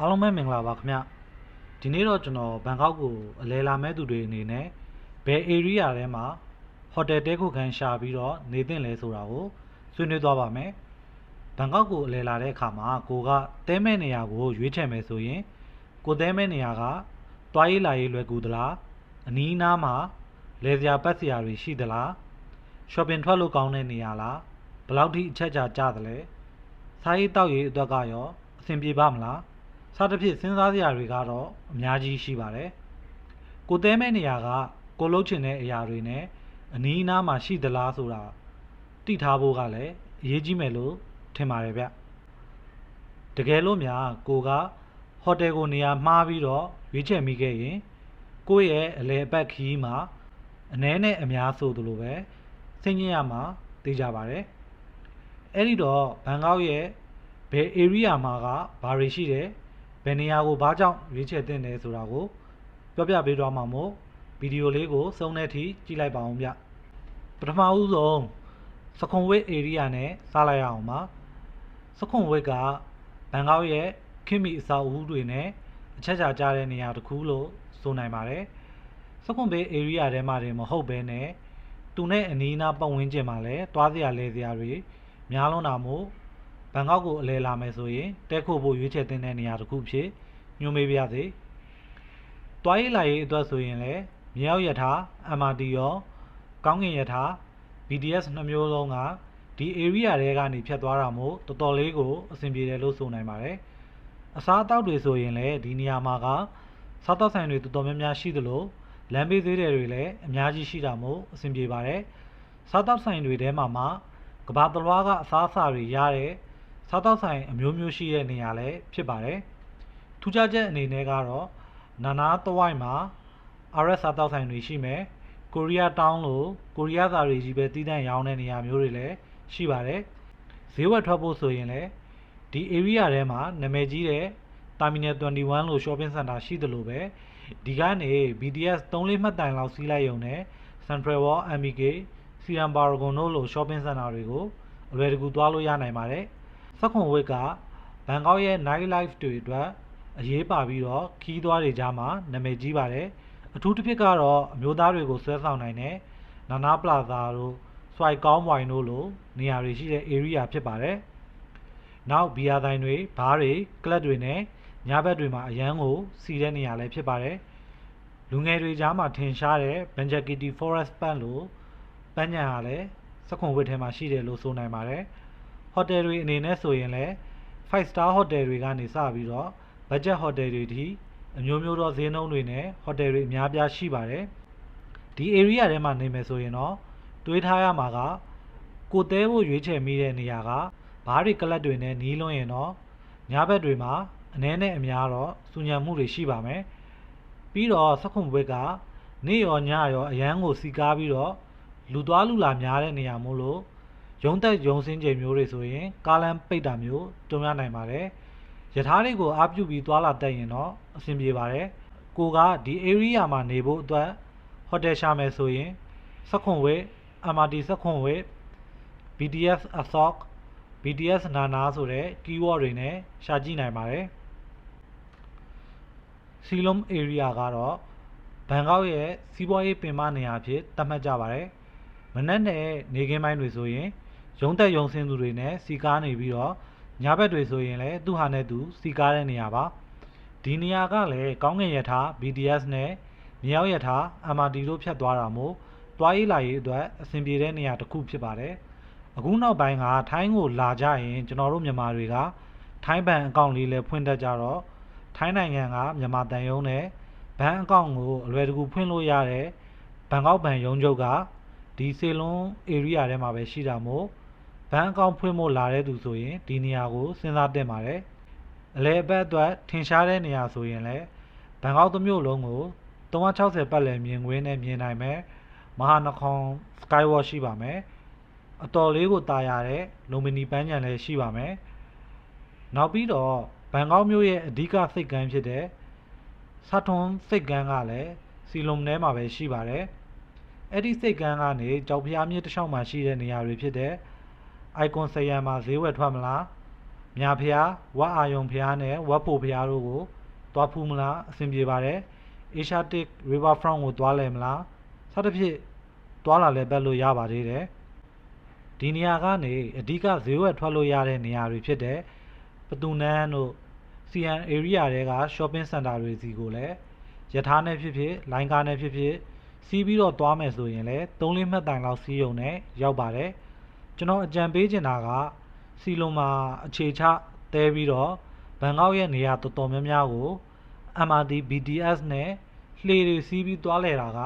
အားလုံးပဲမင်္ဂလာပါခင်ဗျဒီနေ့တော့ကျွန်တော်ဘန်ကောက်ကိုအလဲလာမဲ့သူတွေအနေနဲ့ဘယ် area ထဲမှာဟိုတယ်တဲခုခန်းရှာပြီးတော့နေသင့်လဲဆိုတာကိုဆွေးနွေးသွားပါမယ်ဘန်ကောက်ကိုအလဲလာတဲ့အခါမှာကိုကတဲမဲ့နေရာကိုရွေးချယ်မယ်ဆိုရင်ကိုတဲမဲ့နေရာကတွားရေးလာရေးလွယ်ကူသလားအနီးအနားမှာလဲစရာပတ်စရာတွေရှိသလား shopping ထွက်လို့ကောင်းတဲ့နေရာလားဘယ်လောက်ထိအချက်ကြာကြသလဲစားရေးတောက်ရေးအတွက်ကရောအဆင်ပြေပါမလား စသဖြင့်စဉ်းစားစရာတွေကတော့အများကြီးရှိပါတယ်ကိုတဲမဲ့နေရာကကိုလှုပ်ချင်တဲ့အရာတွေနဲ့အနီးအနားမှာရှိသလားဆိုတာသိထားဖို့ကလည်းအရေးကြီးမယ်လို့ထင်ပါတယ်ဗျတကယ်လို့များကိုကဟိုတယ်ကိုနေရာမှားပြီးတော့ရွေးချယ်မိခဲ့ရင်ကိုယ့်ရဲ့အလဲအပတ်ခီးမှာအ ਨੇ နဲ့အများဆိုသလိုပဲစဉ်းကျင်ရမှာသိကြပါတယ်အဲ့ဒီတော့ဘန်ကောက်ရဲ့ဘယ် area မှာကဘာတွေရှိတယ် ဘယ်နေရာကိုဘာကြောင့်ရွေးချယ်သင့်တယ်ဆိုတာကိုပြောပြပေးသွားမှာမို့ဗီဒီယိုလေးကိုစုံတဲ့အထိကြည့်လိုက်ပါအောင်ဗျပထမဦးဆုံးစခွန်ဝစ် area နဲ့စလိုက်ရအောင်ပါစခွန်ဝစ်ကဘန်ကောက်ရဲ့ခင်မီအဆောက်အဦတွေနဲ့အချက်ချာကြတဲ့နေရာတစ်ခုလို့ဆိုနိုင်ပါတယ်စခွန်ဘေး area ထဲမှာတင်မဟုတ်ဘဲနဲ့သူနဲ့အနီးအနားပတ်ဝန်းကျင်မှာလည်းတွားစရာလဲစရာတွေများလွန်းတာမို့ဘ န်ကောက်ကိုအလဲလာမယ်ဆိုရင်တဲခိုဖို့ရွေးချယ်သင့်တဲ့နေရာတစ်ခုဖြစ်ညွှန်ပေးပါရစေ။တွားရေးလာရေးအတွက်ဆိုရင်လည်းမြေရောက်ရထား MRT ရောကောင်းကင်ရထား BTS နှစ်မျိုးလုံးကဒီ area တွေကနေဖြတ်သွားတာမို့တော်တော်လေးကိုအဆင်ပြေတယ်လို့ဆိုနိုင်ပါတယ်။အစားအသောက်တွေဆိုရင်လည်းဒီနေရာမှာကစားသောက်ဆိုင်တွေတော်တော်များများရှိသလိုလမ်းဘေးသေးတယ်တွေလည်းအများကြီးရှိတာမို့အဆင်ပြေပါတယ်။စားသောက်ဆိုင်တွေထဲမှာမှကဘာတလွားကအစားအစာတွေရတဲ့ စားသောက်ဆိုင်အမျိုးမျိုးရှိတဲ့နေရာလည်းဖြစ်ပါတယ်။ထူးခြားချက်အနေနဲ့ကတော့နာနာတဝိုက်မှာ RS စားသောက်ဆိုင်တွေရှိမယ်။ကိုရီးယားတောင်းလို့ကိုရီးယားစာတွေကြီးပဲတီးတန့်ရောင်းတဲ့နေရာမျိုးတွေလည်းရှိပါတယ်။ဈေးဝယ်ထွက်ဖို့ဆိုရင်လည်းဒီ area ထဲမှာနာမည်ကြီးတဲ့ Terminal 21လို့ shopping center ရှိသလိုပဲဒီကနေ BTS 3-4မှတ်တိုင်လောက်စီးလိုက်ရုံနဲ့ Central World MBK Siam Paragon တို့လို shopping center တွေကိုအလွယ်တကူသွားလို့ရနိုင်ပါတယ်။ စက်ခွန်ဝစ်ကဘန်ကောက်ရဲ့ night life တွေအတွက်အရေးပါပြီးတော့ခီးသွားတွေကြားမှာနာမည်ကြီးပါတယ်။အထူးတစ်ဖြစ်ကတော့အမျိုးသားတွေကိုဆွဲဆောင်နိုင်တဲ့နာနာပလာဇာတို့ swipe ကောင်းဝိုင်တို့လိုနေရာတွေရှိတဲ့ area ဖြစ်ပါတယ်။နောက်ဘီယာတိုင်းတွေဘားတွေကလပ်တွေနဲ့ညဘက်တွေမှာအရန်ကိုစီတဲ့နေရာလည်းဖြစ်ပါတယ်။လူငယ်တွေကြားမှာထင်ရှားတဲ့ Benjakiti Forest Park လို့ပန်းညံကလည်းစက်ခွန်ဝစ်ထဲမှာရှိတယ်လို့ဆိုနိုင်ပါတယ်။ ဟိုတယ်တွေအနေနဲ့ဆိုရင်လည်း5 star hotel တွေကနေစပြီးတော့ budget hotel တွေထိအမျိုးမျိုးသောဈေးနှုန်းတွေနဲ့ဟိုတယ်တွေအများပြားရှိပါတယ်။ဒီ area ထဲမှာနေမယ်ဆိုရင်တော့တွေးထားရမှာကကိုတဲဖို့ရွေးချယ်မိတဲ့နေရာကဘားတွေကလပ်တွေနဲ့နီးလွန်းရင်တော့ညဘက်တွေမှာအ ਨੇ နဲ့အများတော့စူညံမှုတွေရှိပါမယ်။ပြီးတော့စက်ခွန်ဘွဲကနေ့ရောညရောအရန်ကိုစီကားပြီးတော့လူသွားလူလာများတဲ့နေရာမို့လို့ ရုံးသက်ရုံးစင်းချိန်မျိုးတွေဆိုရင်ကားလမ်းပိတ်တာမျိုးကြုံရနိုင်ပါတယ်။ယထာတွေကိုအားပြုပြီးသွားလာတတ်ရင်တော့အဆင်ပြေပါတယ်။ကိုကဒီ area မှာနေဖို့အတွက်ဟိုတယ်ရှာမယ်ဆိုရင်စက်ခွန်ဝဲ MRT စက်ခွန်ဝဲ BTS Asok BTS နာနာဆိုတဲ့ keyword တွေနဲ့ရှာကြည့်နိုင်ပါတယ်။ Silom area ကတော့ဘန်ကောက်ရဲ့စီးပွားရေးပင်မနေရာဖြစ်သတ်မှတ်ကြပါတယ်။မနက်နဲ့နေခင်းပိုင်းတွေဆိုရင် ရုံသက်ရုံဆင်းသူတွေနဲ့စီကားနေပြီးတော့ညဘက်တွေဆိုရင်လည်းသူ့ဟာနဲ့သူစီကားတဲ့နေရာပါ။ဒီနေရာကလည်းကောင်းကင်ရထား BTS နဲ့မြောက်ရထား MRT တို့ဖြတ်သွားတာမို့တွားရေးလာရေးအတွက်အဆင်ပြေတဲ့နေရာတစ်ခုဖြစ်ပါတယ်။အခုနောက်ပိုင်းကထိုင်းကိုလာကြရင်ကျွန်တော်တို့မြန်မာတွေကထိုင်းဘဏ်အကောင့်လေးလည်းဖွင့်တတ်ကြတော့ထိုင်းနိုင်ငံကမြန်မာတန်ယုံနဲ့ဘဏ်အကောင့်ကိုအလွယ်တကူဖွင့်လို့ရတဲ့ဘန်ကောက်ဘဏ်ရုံးချုပ်ကဒီစေလွန် area ထဲမှာပဲရှိတာမို့ ဘဏ်အကောင့်ဖွင့်ဖို့လာတဲ့သူဆိုရင်ဒီနေရာကိုစဉ်းစားတင်ပါတယ်အလဲအပတ်အတွက်ထင်ရှားတဲ့နေရာဆိုရင်လည်းဘန်ကောက်တစ်မြို့လုံးကို360ပတ်လည်မြင်ကွင်းနဲ့မြင်နိုင်မယ်မဟာနခွန် skywalk ရှိပါမယ်အတော်လေးကိုတာယာတဲ့လုံမီနီပန်းညံလည်းရှိပါမယ်နောက်ပြီးတော့ဘန်ကောက်မြို့ရဲ့အဓိကစိတ်ကမ်းဖြစ်တဲ့ဆတ်ထွန်စိတ်ကမ်းကလည်းစီလုံထဲမှာပဲရှိပါတယ်အဲ့ဒီစိတ်ကမ်းကနေကြောက်ဖျားမြစ်တစ်လျှောက်မှာရှိတဲ့နေရာတွေဖြစ်တဲ့ icon ဆယံမှာဈေးဝယ်ထွက်မလားမြာဖျားဝက်အာယုံဖျားနဲ့ဝက်ပိုဖျားတို့ကိုသွားဖူးမလားအဆင်ပြေပါတယ် Asiatic Riverfront ကိုသွားလဲမလားစသဖြင့်သွားလာလဲပတ်လို့ရပါသေးတယ်ဒီနေရာကနေအဓိကဈေးဝယ်ထွက်လို့ရတဲ့နေရာတွေဖြစ်တဲ့ပတူနန်းတို့ CN area တွေက shopping center တွေစီကိုလည်းယထာနဲ့ဖြစ်ဖြစ်လိုင်းကားနဲ့ဖြစ်ဖြစ်စီးပြီးတော့သွားမယ်ဆိုရင်လည်း3လမှတ်တိုင်လောက်စီးရုံနဲ့ရောက်ပါတယ် ကျွန်တော်အကြံပေးချင်တာကစီလုံးမှာအခြေချတဲပြီးတော့ဘန်ကောက်ရဲ့နေရာတော်တော်များများကို MRT BTS နဲ့လှေတွေစီးပြီးသွားလဲတာက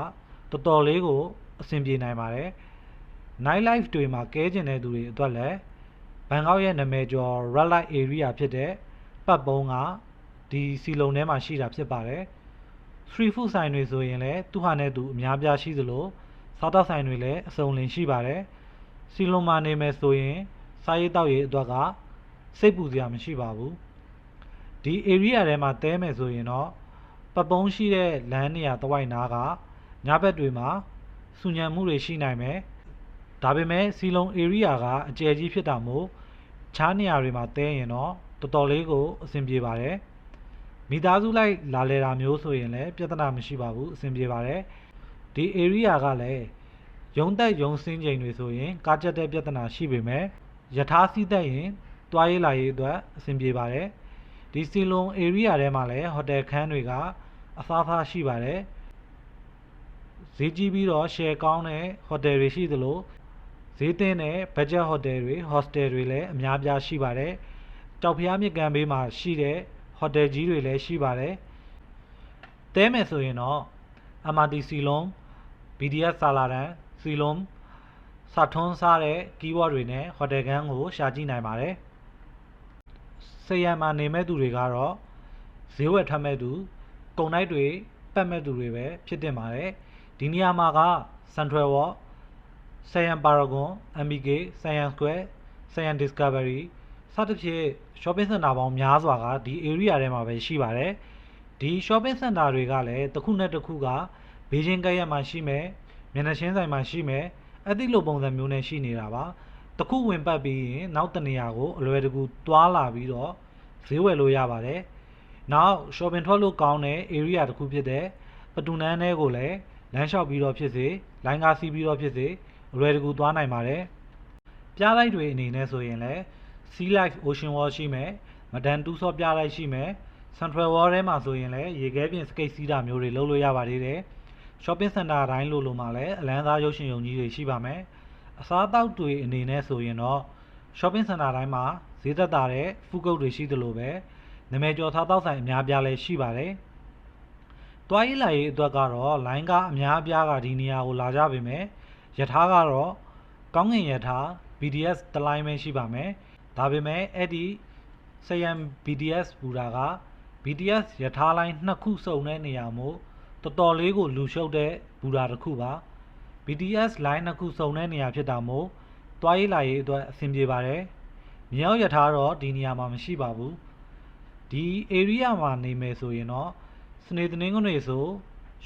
တော်တော်လေးကိုအဆင်ပြေနိုင်ပါတယ် night life တွေမှာကဲကျင်တဲ့သူတွေအတွက်လည်းဘန်ကောက်ရဲ့နာမည်ကျော် red light area ဖြစ်တဲ့ပတ်ပုံးကဒီစီလုံထဲမှာရှိတာဖြစ်ပါတယ် street food ဆိုင်တွေဆိုရင်လည်းသူဟာနဲ့သူအများပြားရှိသလိုစားတောက်ဆိုင်တွေလည်းအစုံလင်ရှိပါတယ် စီလုံမှာနေမယ်ဆိုရင်စားရေးတောက်ရေးအတွက်ကစိတ်ပူစရာမရှိပါဘူးဒီ area ထဲမှာတဲမယ်ဆိုရင်တော့ပပုံးရှိတဲ့လမ်းနေရာတဝိုက်နားကညဘက်တွေမှာစူညံမှုတွေရှိနိုင်မယ်ဒါပေမဲ့စီလုံ area ကအကျယ်ကြီးဖြစ်တာမို့ခြားနေရာတွေမှာတဲရင်တော့တော်တော်လေးကိုအဆင်ပြေပါတယ်မိသားစုလိုက်လာလဲတာမျိုးဆိုရင်လည်းပြဿနာမရှိပါဘူးအဆင်ပြေပါတယ်ဒီ area ကလည်း ရုံတက်ရုံစင်းချိန်တွေဆိုရင်ကားကြက်တဲ့ပြဿနာရှိပေမဲ့ယထာစီးသက်ရင်တွားရေးလာရေးအတွက်အဆင်ပြေပါတယ်ဒီစီလုံ area ထဲမှာလည်းဟိုတယ်ခန်းတွေကအစားအစာရှိပါတယ်ဈေးကြီးပြီးတော့ share ကောင်းတဲ့ဟိုတယ်တွေရှိသလိုဈေးသင့်တဲ့ budget hotel တွေ hostel တွေလည်းအများပြားရှိပါတယ်တောက်ဖျားမြစ်ကမ်းဘေးမှာရှိတဲ့ဟိုတယ်ကြီးတွေလည်းရှိပါတယ်တဲမယ်ဆိုရင်တော့ MRT စီလုံး BDS ဆာလာတန် စီလုံးစာထွန်းစားတဲ့ keyword တွေနဲ့ဟိုတယ်ကန်းကိုရှာကြည့်နိုင်ပါတယ်ဆေးရံမှာနေမဲ့သူတွေကတော့ဈေးဝယ်ထွက်မဲ့သူကုန်တိုက်တွေပတ်မဲ့သူတွေပဲဖြစ်တင်ပါတယ်ဒီနေရာမှာက Central Walk ဆယံ Paragon MBK ဆယံ Square ဆယံ Discovery စသဖြင့် shopping center ပေါင်းများစွာကဒီ area ထဲမှာပဲရှိပါတယ်ဒီ shopping center တွေကလည်းတစ်ခုနဲ့တစ်ခုကဘေးချင်းကပ်ရက်မှာရှိမယ် မျက်နှာချင်းဆိုင်မှာရှိမယ်အဲ့ဒီလိုပုံစံမျိုးနဲ့ရှိနေတာပါတစ်ခုဝင်ပတ်ပြီးရင်နောက်တနေရာကိုအလွယ်တကူတွာလာပြီးတော့ဈေးဝယ်လို့ရပါတယ်နောက် shopping ထွက်လို့ကောင်းတဲ့ area တစ်ခုဖြစ်တဲ့ပတူနန်းထဲကိုလည်းလမ်းလျှောက်ပြီးတော့ဖြစ်စေလိုင်းကားစီးပြီးတော့ဖြစ်စေအလွယ်တကူသွားနိုင်ပါတယ်ပြားလိုက်တွေအနေနဲ့ဆိုရင်လည်း Sea Life Ocean World ရှိမယ်မဒန်တူးဆော့ပြလိုက်ရှိမယ် Central World ထဲမှာဆိုရင်လည်းရေခဲပြင်စကိတ်စီးတာမျိုးတွေလုပ်လို့ရပါသေးတယ် Shopping Center အတိုင်းလို့လို့မှလည်းအလန်းသားရုပ်ရှင်ရုံကြီးတွေရှိပါမယ်အစားအသောက်တွေအနေနဲ့ဆိုရင်တော့ Shopping Center တိုင်းမှာဈေးသက်သာတဲ့ဖူးကုတ်တွေရှိသလိုပဲနာမည်ကျော်စားသောက်ဆိုင်အများပြားလည်းရှိပါတယ်တွားရေးလာရေးအတွက်ကတော့လိုင်းကားအများအပြားကဒီနေရာကိုလာကြပေမဲ့ယထာကတော့ကောင်းငင်ယထာ BDS တလိုင်းပဲရှိပါမယ်ဒါပေမဲ့အဲ့ဒီစယံ BDS ဘူတာက BDS ယထာလိုင်းနှစ်ခုစုံတဲ့နေရာမို့ တော်တော်လေးကိုလူရှုပ်တဲ့ဘူတာတစ်ခုပါ BDS လိုင်းနှစ်ခုစုံတဲ့နေရာဖြစ်တာမို့တွားရေးလာရေးအတွက်အဆင်ပြေပါတယ်မြောက်ယထာတော့ဒီနေရာမှာမရှိပါဘူးဒီ area မှာနေမယ်ဆိုရင်တော့စနေတနင်္ဂနွေဆို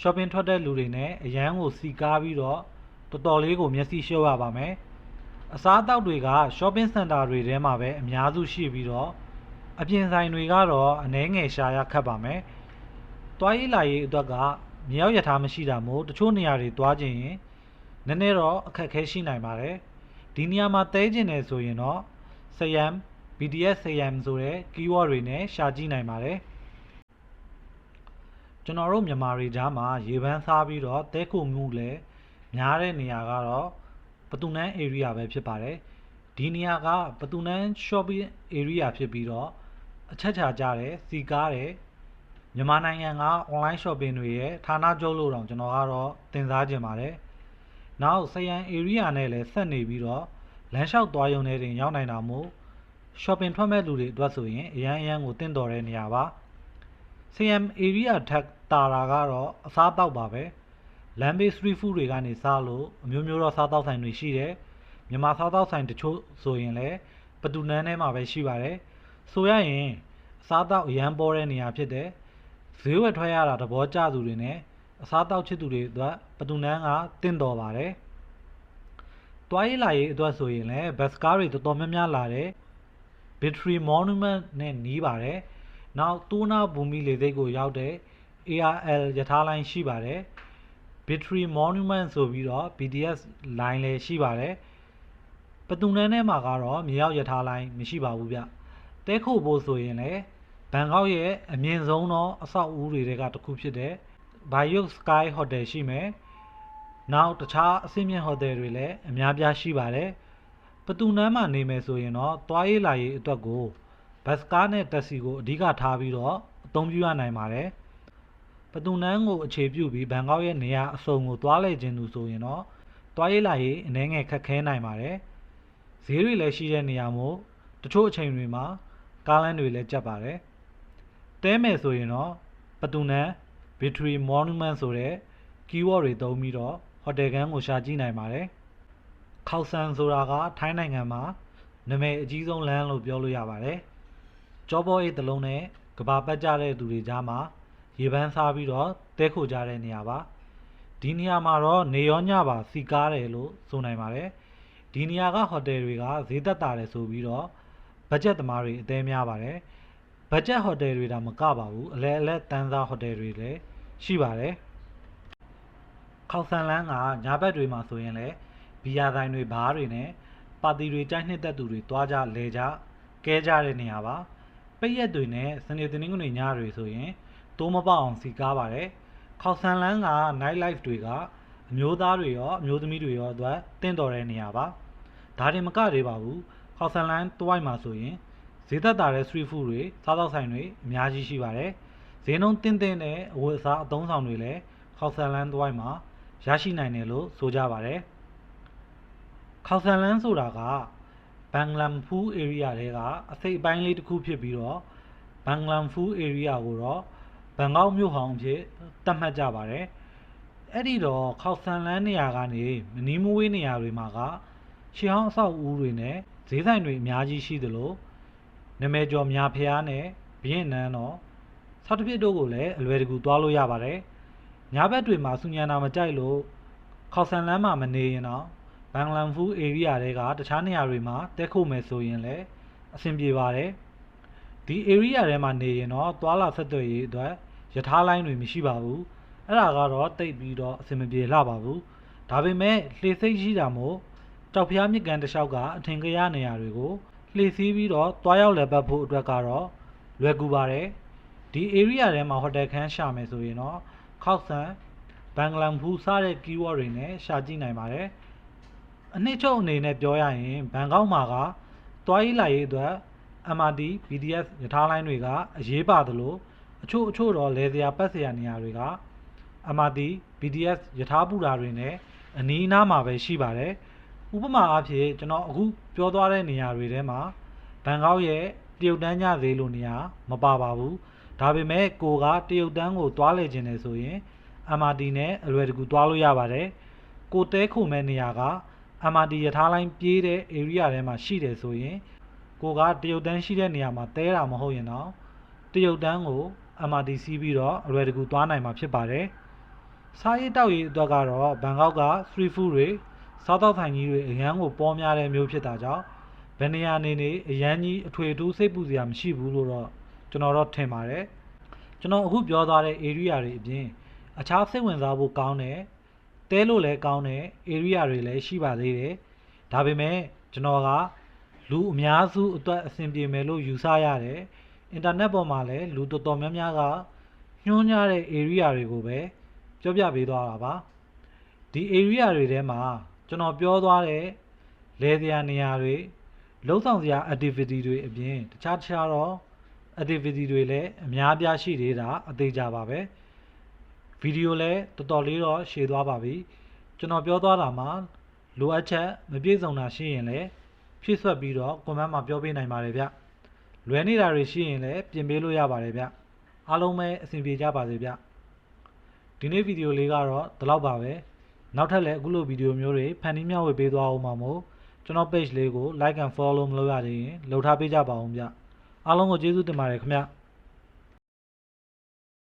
shopping ထွက်တဲ့လူတွေနဲ့အရန်ကိုစီကားပြီးတော့တော်တော်လေးကိုမျက်စိရှုပ်ရပါမယ်အစားအသောက်တွေက shopping center တွေထဲမှာပဲအများစုရှိပြီးတော့အပြင်ဆိုင်တွေကတော့အနှဲငယ်ရှာရခတ်ပါမယ်တွားရေးလာရေးအတွက်က မြေရောက်ရထားမရှိတာမို့တချို့နေရာတွေတွားခြင်းရင်နည်းနည်းတော့အခက်အခဲရှိနိုင်ပါတယ်ဒီနေရာမှာတဲကျင်တယ်ဆိုရင်တော့ SAM BDS SAM ဆိုတဲ့ keyword တွေနဲ့ရှာကြည့်နိုင်ပါတယ်ကျွန်တော်တို့မြန်မာတွေကြားမှာရေပန်းစားပြီးတော့တဲခုမှုလည်းများတဲ့နေရာကတော့ပတူနန်း area ပဲဖြစ်ပါတယ်ဒီနေရာကပတူနန်း shopping area ဖြစ်ပြီးတော့အချက်ချာကြတယ်စီကားတယ် မြန်မာနိုင်ငံက online shopping တွေရဲ့ဌာနချုပ်လို့တော့ကျွန်တော်ကတော့တင်စားခြင်းပါတယ်နောက်စယံ area နဲ့လည်းဆက်နေပြီးတော့လမ်းလျှောက်သွားရုံနဲ့တင်ရောက်နိုင်တာမို့ shopping ထွက်မဲ့လူတွေအတွက်ဆိုရင်အရန်အရန်ကိုတင့်တော်တဲ့နေရာပါ CM area ထက်တာတာကတော့အစားတောက်ပါပဲလမ်းဘေး street food တွေကနေစားလို့အမျိုးမျိုးသောစားတောက်ဆိုင်တွေရှိတယ်မြန်မာစားတောက်ဆိုင်တချို့ဆိုရင်လည်းပတူနန်းထဲမှာပဲရှိပါတယ်ဆိုရရင်အစားတောက်အရန်ပေါ်တဲ့နေရာဖြစ်တယ် ဈေးဝယ်ထွက်ရတာသဘောကျသူတွေနဲ့အစားတောက်ချစ်သူတွေအတွက်ပတူနန်းကတင့်တော်ပါတယ်တွားရေးလာရေးအတွက်ဆိုရင်လည်းဘတ်စကားတွေတော်တော်များများလာတယ် Victory Monument နဲ့နီးပါတယ်နောက်တူနာဘူမီလေသိက်ကိုရောက်တဲ့ ARL ရထားလိုင်းရှိပါတယ် Victory Monument ဆိုပြီးတော့ BTS line လည်းရှိပါတယ်ပတူနန်းထဲမှာကတော့မြေရောက်ရထားလိုင်းမရှိပါဘူးဗျတဲခိုဖို့ဆိုရင်လည်း ဘန်ကောက်ရဲ့အမြင့်ဆုံးသောအဆောက်အဦတွေကတစ်ခုဖြစ်တဲ့ Bayuk Sky Hotel ရှိမယ်နောက်တခြားအဆင့်မြင့်ဟိုတယ်တွေလည်းအများပြားရှိပါတယ်ပတူနန်းမှာနေမယ်ဆိုရင်တော့တွားရေးလာရေးအတွက်ကိုဘတ်စကားနဲ့တက်စီကိုအဓိကထားပြီးတော့အသုံးပြုရနိုင်ပါတယ်ပတူနန်းကိုအခြေပြုပြီးဘန်ကောက်ရဲ့နေရာအစုံကိုတွားလဲခြင်းသူဆိုရင်တော့တွားရေးလာရေးအနည်းငယ်ခက်ခဲနိုင်ပါတယ်ဈေးတွေလည်းရှိတဲ့နေရာမို့တချို့အချိန်တွေမှာကားလမ်းတွေလည်းကျပ်ပါတယ် တဲမယ်ဆိုရင်တော့ပတူနန်း Victory Monument ဆိုတဲ့ keyword တွေသုံးပြီးတော့ဟိုတယ်ခန်းကိုရှာကြည့်နိုင်ပါတယ်။ခောက်ဆန်ဆိုတာကထိုင်းနိုင်ငံမှာနာမည်အကြီးဆုံးလမ်းလို့ပြောလို့ရပါတယ်။ကြောပေါ်အိတ်တစ်လုံးနဲ့ကဘာပတ်ကြတဲ့သူတွေကြားမှာရေပန်းစားပြီးတော့တဲခိုကြတဲ့နေရာပါ။ဒီနေရာမှာတော့နေရောညပါစီကားတယ်လို့ဆိုနိုင်ပါတယ်။ဒီနေရာကဟိုတယ်တွေကဈေးသက်သာတယ်ဆိုပြီးတော့ဘတ်ဂျက်သမားတွေအသေးများပါတယ်။ ဘတ်ဂျက်ဟိုတယ်တွေဒါမကပါဘူးအလဲအလဲတန်းစားဟိုတယ်တွေလည်းရှိပါတယ်။ခောက်ဆန်လန်းကညာဘက်တွေမှာဆိုရင်လည်းဘီယာဆိုင်တွေဘားတွေနဲ့ပါတီတွေကြိုက်နှစ်သက်သူတွေတွားကြလဲကြကဲကြတဲ့နေရာပါ။ပိတ်ရက်တွေနဲ့စနေတင်းငွေညတွေဆိုရင်တိုးမပေါအောင်စီကားပါတယ်။ခောက်ဆန်လန်းက night life တွေကအမျိုးသားတွေရောအမျိုးသမီးတွေရောအတွက်တင့်တော်တဲ့နေရာပါ။ဒါတင်မကသေးပါဘူး။ခောက်ဆန်လန်းတွိုက်မှာဆိုရင် ဈေးသက်သာတဲ့ street food တွေစားသောက်ဆိုင်တွေအများကြီးရှိပါတယ်။ဈေးနှုန်းတင်းတင်းနဲ့အဝတ်အစားအသုံးဆောင်တွေလည်းခောက်ဆန်လန်းတွိုက်မှာရရှိနိုင်တယ်လို့ဆိုကြပါတယ်။ခောက်ဆန်လန်းဆိုတာကဘန်ဂလမ်ဖူး area တွေကအစိတ်အပိုင်းလေးတစ်ခုဖြစ်ပြီးတော့ဘန်ဂလမ်ဖူး area ကိုတော့ဘန်ကောက်မြို့ဟောင်းအဖြစ်သတ်မှတ်ကြပါတယ်။အဲ့ဒီတော့ခောက်ဆန်လန်းနေရာကနေမနီးမဝေးနေရာတွေမှာကရှေးဟောင်းအဆောက်အဦတွေနဲ့ဈေးဆိုင်တွေအများကြီးရှိသလို နာမည်ကျော်မြာဖျားနဲ့ဘရင်နန်းတော်ဆောက်တစ်ဖြစ်တို့ကိုလည်းအလွယ်တကူသွားလို့ရပါတယ်။ညာဘက်တွေမှာစူညံတာမကြိုက်လို့ခောက်ဆန်လန်းမှာမနေရင်တော့ဘန်ဂလန်ဖူး area တွေကတခြားနေရာတွေမှာတက်ခုတ်မယ်ဆိုရင်လည်းအဆင်ပြေပါတယ်။ဒီ area ထဲမှာနေရင်တော့သွာလာဆက်သွယ်ရေးအတွက်ယထာလိုင်းတွေမရှိပါဘူး။အဲ့ဒါကတော့တိတ်ပြီးတော့အဆင်မပြေလှပါဘူး။ဒါပေမဲ့လှေစိတ်ရှိတာမို့တောက်ဖျားမြစ်ကန်တစ်လျှောက်ကအထင်ကရနေရာတွေကို လှေစီးပြီးတော့တွားရောက်လည်ပတ်ဖို့အတွက်ကတော့လွယ်ကူပါတယ်ဒီ area ထဲမှာဟိုတယ်ခန်းရှာမယ်ဆိုရင်တော့ခောက်ဆန်ဘန်ဂလန်ဖူးစတဲ့ keyword တွေနဲ့ရှာကြည့်နိုင်ပါတယ်အနှစ်ချုပ်အနေနဲ့ပြောရရင်ဘန်ကောက်မှာကတွားရေးလာရေးအတွက် MRT BDS ရထားလိုင်းတွေက အရေးပါသလိုအချို့အချို့တော့လဲစရာပတ်စရာနေရာတွေက MRT BDS ရထားပူတာတွေနဲ့အနီးအနားမှာပဲရှိပါတယ် ဥပမာအားဖြင့်ကျွန်တော်အခုပြောသွားတဲ့နေရာတွေထဲမှာဘန်ကောက်ရဲ့တရုတ်တန်းညဈေးလိုနေရာမပါပါဘူးဒါပေမဲ့ကိုကတရုတ်တန်းကိုတွားလေခြင်းတယ်ဆိုရင် MRT နဲ့အလွယ်တကူတွားလို့ရပါတယ်ကိုတဲခုမဲ့နေရာက MRT ရထားလိုင်းပြေးတဲ့ area ထဲမှာရှိတယ်ဆိုရင်ကိုကတရုတ်တန်းရှိတဲ့နေရာမှာတဲတာမဟုတ်ရင်တော့တရုတ်တန်းကို MRT စီးပြီးတော့အလွယ်တကူသွားနိုင်မှာဖြစ်ပါတယ်စားရေးတောက်ရေးအတွက်ကတော့ဘန်ကောက်က street food တွေ စားသောက်ဆိုင်ကြီးတွေအရန်ကိုပေါများတဲ့မျိုးဖြစ်တာကြောင့်ဘယ်နေရာနေနေအရန်ကြီးအထွေအထူးစိတ်ပူစရာမရှိဘူးလို့တော့ကျွန်တော်တော့ထင်ပါတယ်ကျွန်တော်အခုပြောသွားတဲ့ area တွေအပြင်အခြားစိတ်ဝင်စားဖို့ကောင်းတဲ့တဲလို့လည်းကောင်းတဲ့ area တွေလည်းရှိပါသေးတယ်ဒါပေမဲ့ကျွန်တော်ကလူအများစုအတွက်အဆင်ပြေမယ်လို့ယူဆရတယ်အင်တာနက်ပေါ်မှာလည်းလူတော်တော်များများကညွှန်းကြတဲ့ area တွေကိုပဲပြောပြပေးသွားတာပါဒီ area တွေထဲမှာ ကျွန်တော်ပြောသွားတဲ့လဲစရာနေရာတွေလုံဆောင်စရာ activity တွေအပြင်တခြားတခြားတော့ activity တွေလည်းအများပြားရှိသေးတာအသေးကြပါပဲဗီဒီယိုလည်းတော်တော်လေးတော့ရှည်သွားပါပြီကျွန်တော်ပြောသွားတာမှာလိုအပ်ချက်မပြည့်စုံတာရှိရင်လည်းဖြည့်ဆွတ်ပြီးတော့ comment မှာပြောပေးနိုင်ပါတယ်ဗျလွယ်နေတာတွေရှိရင်လည်းပြင်ပေးလို့ရပါတယ်ဗျအားလုံးပဲအဆင်ပြေကြပါစေဗျဒီနေ့ဗီဒီယိုလေးကတော့ဒီလောက်ပါပဲ နောက်ထပ်လည်းအခုလိုဗီဒီယိုမျိုးတွေဖန်တီးမျှဝေပေးသွားအောင်ပါမို့ကျွန်တော် page လေးကို like and follow မလုပ်ရသေးရင်လှုပ်ထားပေးကြပါဦးဗျအားလုံးကိုကျေးဇူးတင်ပါတယ်ခင်ဗျ